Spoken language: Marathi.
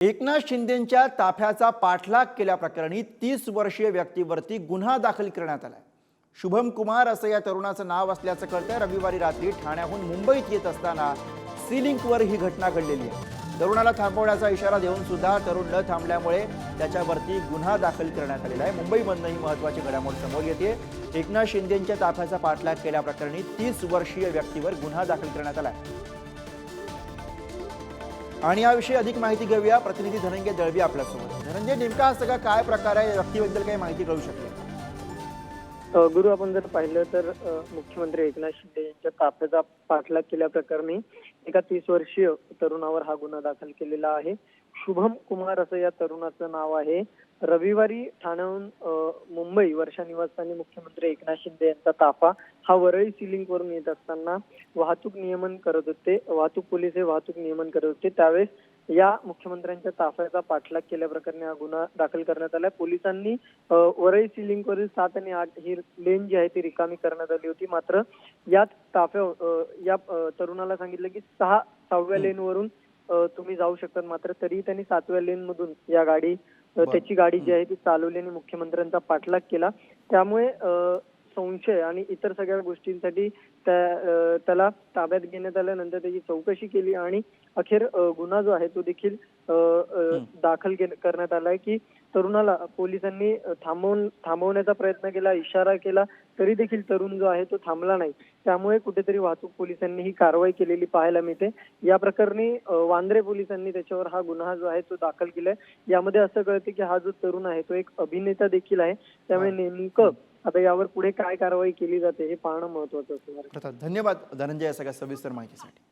एकनाथ शिंदेंच्या ताफ्याचा पाठलाग केल्याप्रकरणी तीस वर्षीय व्यक्तीवरती गुन्हा दाखल करण्यात आलाय. शुभम कुमार असं या तरुणाचं नाव असल्याचं कळतंय. रविवारी रात्री ठाण्याहून मुंबईत येत असताना सीलिंकवर ही घटना घडलेली आहे. तरुणाला थांबवण्याचा इशारा देऊन सुद्धा तरुण न थांबल्यामुळे त्याच्यावरती गुन्हा दाखल करण्यात आलेला आहे. मुंबईमधनं ही महत्वाची घडामोड समोर येते. एकनाथ शिंदेंच्या ताफ्याचा पाठलाग केल्याप्रकरणी तीस वर्षीय व्यक्तीवर गुन्हा दाखल करण्यात आला आहे आणि याविषयी अधिक माहिती घेऊया. प्रतिनिधी धनंजय दळवी आपल्यासोबत. धनंजय नेमका हा सगळा काय प्रकार आहे? व्यक्तीबद्दल काही माहिती कळू शकते गुरु आपण जर पाहिलं तर मुख्यमंत्री एकनाथ शिंदे यांच्या ताफ्याचा पाठलाग केल्याप्रकरणी एका तीस वर्षीय तरुणावर हा गुन्हा दाखल केलेला आहे. शुभम कुमार असं या तरुणाचं नाव आहे. रविवारी ठाण्याहून मुंबई वर्षा निवासस्थानी मुख्यमंत्री एकनाथ शिंदे यांचा ताफा. हा वरळी सिलिंग वरून येत असताना वाहतूक नियमन करत होते. वाहतूक पोलीस हे वाहतूक नियमन करत होते. त्यावेळेस या मुख्यमंत्र्यांच्या ताफ्याचा पाठलाग केल्याप्रकरणी हा गुन्हा दाखल करण्यात आला पोलिसांनी वरळी सिलिंग वरील सात आणि आठ ही लेन जी आहे ती रिकामी करण्यात आली होती. मात्र यात ताफ्या या तरुणाला सांगितलं की सहा सहाव्या लेनवरून तुम्ही जाऊ शकतात. मात्र तरीही त्यांनी सातव्या लेन मधून या गाडी त्याची गाडी जी आहे ती चालवली आणि मुख्यमंत्र्यांचा पाठलाग केला. त्यामुळे अ, संशय आणि इतर सगळ्या गोष्टींसाठी त्याला ताब्यात घेण्यात आल्यानंतर त्याची चौकशी केली आणि अखेर गुन्हा जो आहे तो देखील दाखल करण्यात आलाय की तरुणाला पोलिसांनी थांबवून थांबवण्याचा प्रयत्न केला इशारा केला तरी देखील तरुण जो आहे तो थांबला नाही. त्यामुळे कुठेतरी वाहतूक पोलिसांनी ही कारवाई केलेली पाहायला मिळते. या प्रकरणी वांद्रे पोलिसांनी त्याच्यावर हा गुन्हा जो आहे तो दाखल केलाय. यामध्ये असं कळते की हा जो तरुण आहे तो एक अभिनेता देखील आहे. त्यामुळे नेमकं आता यावर पुढे काय कारवाई केली जाते हे पाहणं महत्वाचं असणार. प्रथम धन्यवाद धनंजय या सगळ्या सविस्तर माहितीसाठी